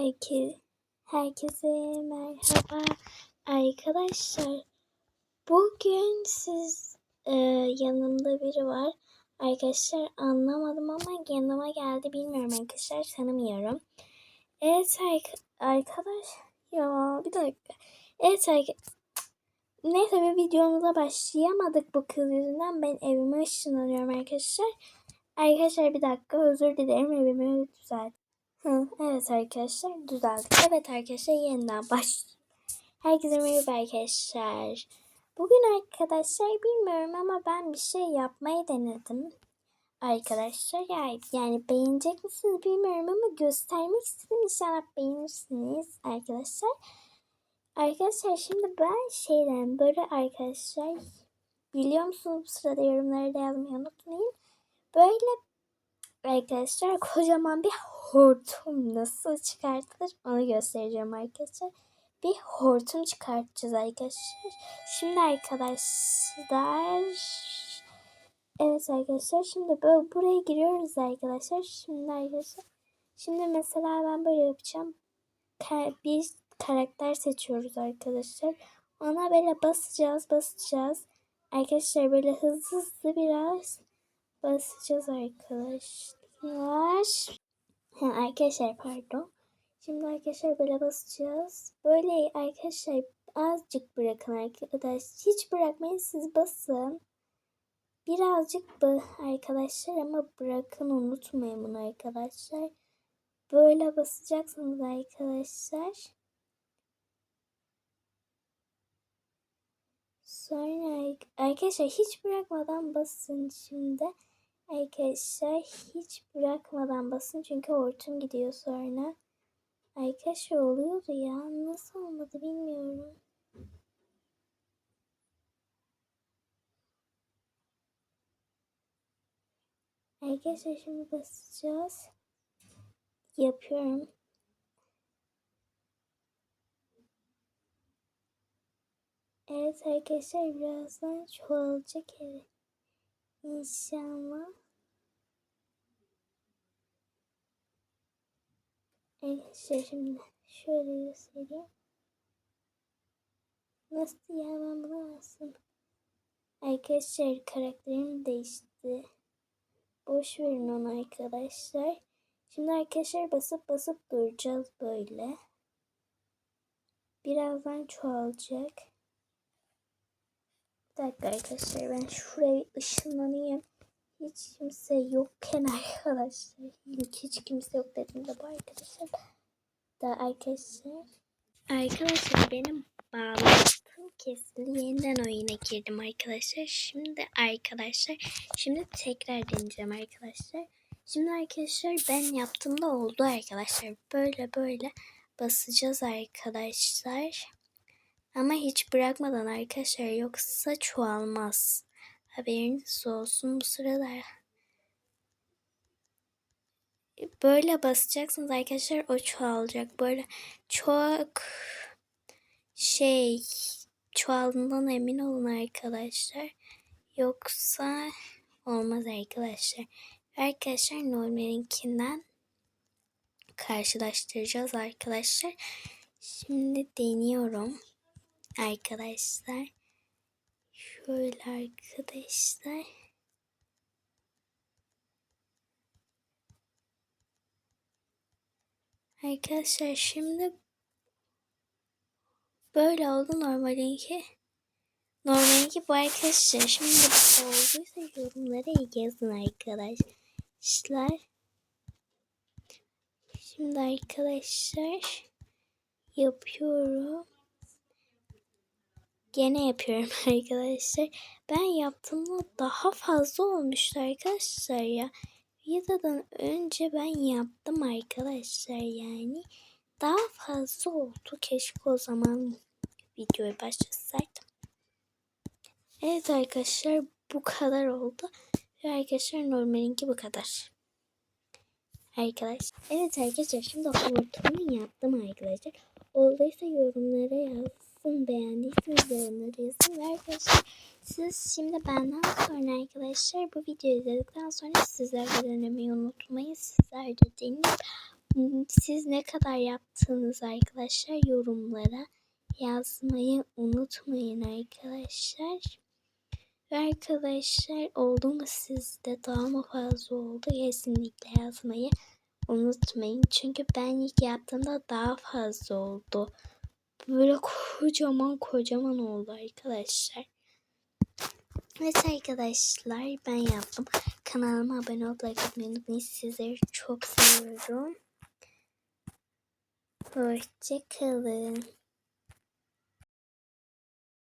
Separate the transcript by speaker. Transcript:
Speaker 1: Herke, herkese merhaba arkadaşlar. Bugün siz e, yanımda biri var. Arkadaşlar anlamadım ama yanıma geldi bilmiyorum arkadaşlar tanımıyorum. Evet arkadaş ya bir dakika. Evet arkadaşlar. Neyse bir videomuza başlayamadık bu kız yüzünden. Ben evime ışınlanıyorum arkadaşlar. Arkadaşlar bir dakika özür dilerim evimi düzelt. Evet arkadaşlar düzeldik. Evet arkadaşlar yeniden başlayalım. Herkese merhaba arkadaşlar. Bugün arkadaşlar bilmiyorum ama ben bir şey yapmayı denedim. Arkadaşlar yani, beğenecek misiniz bilmiyorum ama göstermek istedim. İnşallah beğenirsiniz arkadaşlar. Arkadaşlar şimdi ben şeyden böyle arkadaşlar biliyor musunuz bu sırada yorumları da yazmayı unutmayın. Böyle arkadaşlar kocaman bir hortum nasıl çıkartılır onu göstereceğim arkadaşlar. Bir hortum çıkartacağız arkadaşlar. Şimdi arkadaşlar Evet arkadaşlar şimdi böyle buraya giriyoruz arkadaşlar. Şimdi arkadaşlar şimdi mesela ben böyle yapacağım. Bir karakter seçiyoruz arkadaşlar. Ona böyle basacağız basacağız. Arkadaşlar böyle hızlı hızlı biraz basacağız arkadaşlar. Ha, arkadaşlar pardon. Şimdi arkadaşlar böyle basacağız. Böyle arkadaşlar azıcık bırakın arkadaşlar. Hiç bırakmayın siz basın. Birazcık arkadaşlar ama bırakın unutmayın bunu arkadaşlar. Böyle basacaksınız arkadaşlar. Sonra arkadaşlar hiç bırakmadan basın şimdi. Arkadaşlar hiç bırakmadan basın çünkü hortum gidiyor sonra. Arkadaşlar oluyordu ya. Nasıl olmadı bilmiyorum. Arkadaşlar şimdi basacağız. Yapıyorum. Evet arkadaşlar birazdan çoğalacak evet. İnşallah. Arkadaşlar şimdi şöyle göstereyim. Nasıl ya ben bunu nasıl? Arkadaşlar karakterim değişti. Boş verin onu arkadaşlar. Şimdi arkadaşlar basıp basıp duracağız böyle. Birazdan çoğalacak. Dakika arkadaşlar ben şuraya ışınlanayım. Hiç kimse yokken arkadaşlar. Hiç kimse yok dedim de bu arkadaşlar. Da arkadaşlar. Arkadaşlar benim bağlantım kesildi. Yeniden oyuna girdim arkadaşlar. Şimdi arkadaşlar. Şimdi tekrar deneyeceğim arkadaşlar. Şimdi arkadaşlar ben yaptığımda oldu arkadaşlar. Böyle böyle basacağız arkadaşlar. Ama hiç bırakmadan arkadaşlar yoksa çoğalmaz. Haberiniz olsun bu sırada. Böyle basacaksınız arkadaşlar o çoğalacak. Böyle çok şey çoğaldığından emin olun arkadaşlar. Yoksa olmaz arkadaşlar. Arkadaşlar normalinkinden karşılaştıracağız arkadaşlar. Şimdi deniyorum arkadaşlar. Şöyle arkadaşlar. Arkadaşlar şimdi böyle oldu normalinki. Normalinki bu arkadaşlar. Şimdi olduysa yorumlara yazın arkadaşlar. Şimdi arkadaşlar yapıyorum. Gene yapıyorum arkadaşlar. Ben yaptığımda daha fazla olmuştu arkadaşlar ya. Videodan önce ben yaptım arkadaşlar yani. Daha fazla oldu. Keşke o zaman videoyu başlasaydım. Evet arkadaşlar bu kadar oldu. Ve arkadaşlar normalinki bu kadar. Arkadaşlar. Evet arkadaşlar şimdi ortamı yaptım arkadaşlar. Olduysa yorumlara yaz yazın. Beğendiyseniz yorumları yazın. Ve arkadaşlar siz şimdi benden sonra arkadaşlar bu videoyu izledikten sonra sizler de denemeyi unutmayın. Sizler de deneyip Hmm, Siz ne kadar yaptınız arkadaşlar yorumlara yazmayı unutmayın arkadaşlar. Ve arkadaşlar oldu mu sizde daha mı fazla oldu kesinlikle yazmayı unutmayın. Çünkü ben ilk yaptığımda daha fazla oldu. Böyle kocaman kocaman oldu arkadaşlar. Evet arkadaşlar ben yaptım. Kanalıma abone olup like atmayı unutmayın. Sizleri çok seviyorum. Hoşçakalın.